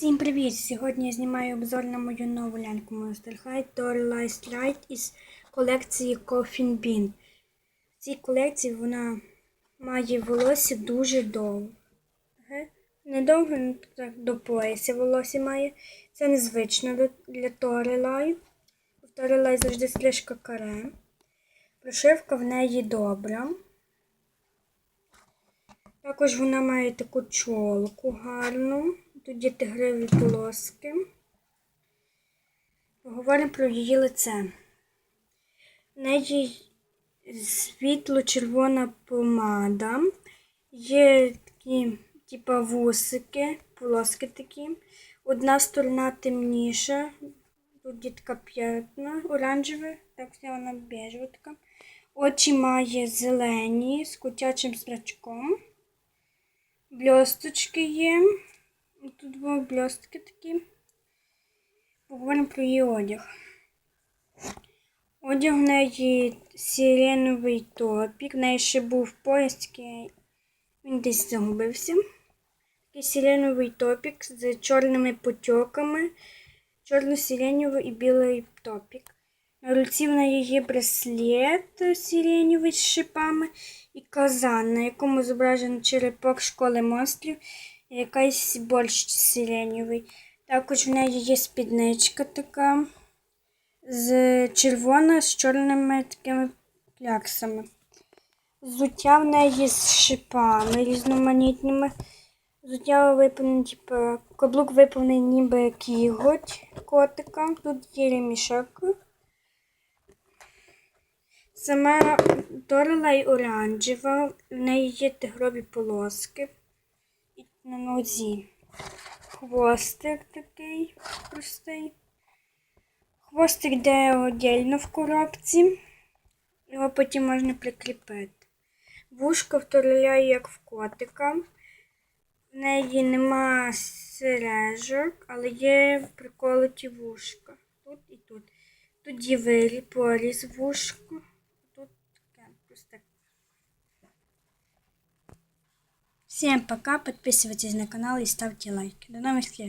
Всім привіт! Сьогодні я знімаю обзор на мою нову ляньку Monster High Torlight Light із колекції Coffin Bean. В цій колекції вона має волосся дуже довге. Не довге, ну, так до пояса волосся має. Це незвично для- для Torlight. В Torlight завжди стрижка каре. Прошивка в неї добра. Також вона має таку чолку гарну. Є тигрові полоски. Поговоримо про її лице. В неї світло-червона помада. Є такі, типа вусики, полоски такі. Одна сторона темніша. Тут така п'ятна оранжеве, так вона бежева така. Очі має зелені з котячим зрачком. Бльосточки є. Тут були бльостки такі. Поговоримо про її одяг. Одяг в неї сиреновий топік. В неї ще був пояс, він десь загубився. Такий сиреновий топік з чорними потьоками. Чорно-сиренєвий і білий топік. На руці в неї є браслет сиренєвий з шипами і казан, на якому зображений черепок школи монстрів якийсь борщ сиренєвий. Також в неї є спідничка така з червона з чорними такими кляксами. Взуття в неї з шипами різноманітними. Взуття виповнене, типу, каблук виповнений ніби кіготь котика. Тут є ремішок. Сама Дорелей оранжева, в неї є тигрові полоски на нозі. Хвостик такий простий. Хвостик йде отдельно в коробці. Його потім можна прикріпити. Вушко вторляє, як в котика. В неї нема сережок, але є приколоті вушка. Тут і тут. Тут є вирі, поріз вушку. Всем пока, подписывайтесь на канал и ставьте лайки. До новых встреч!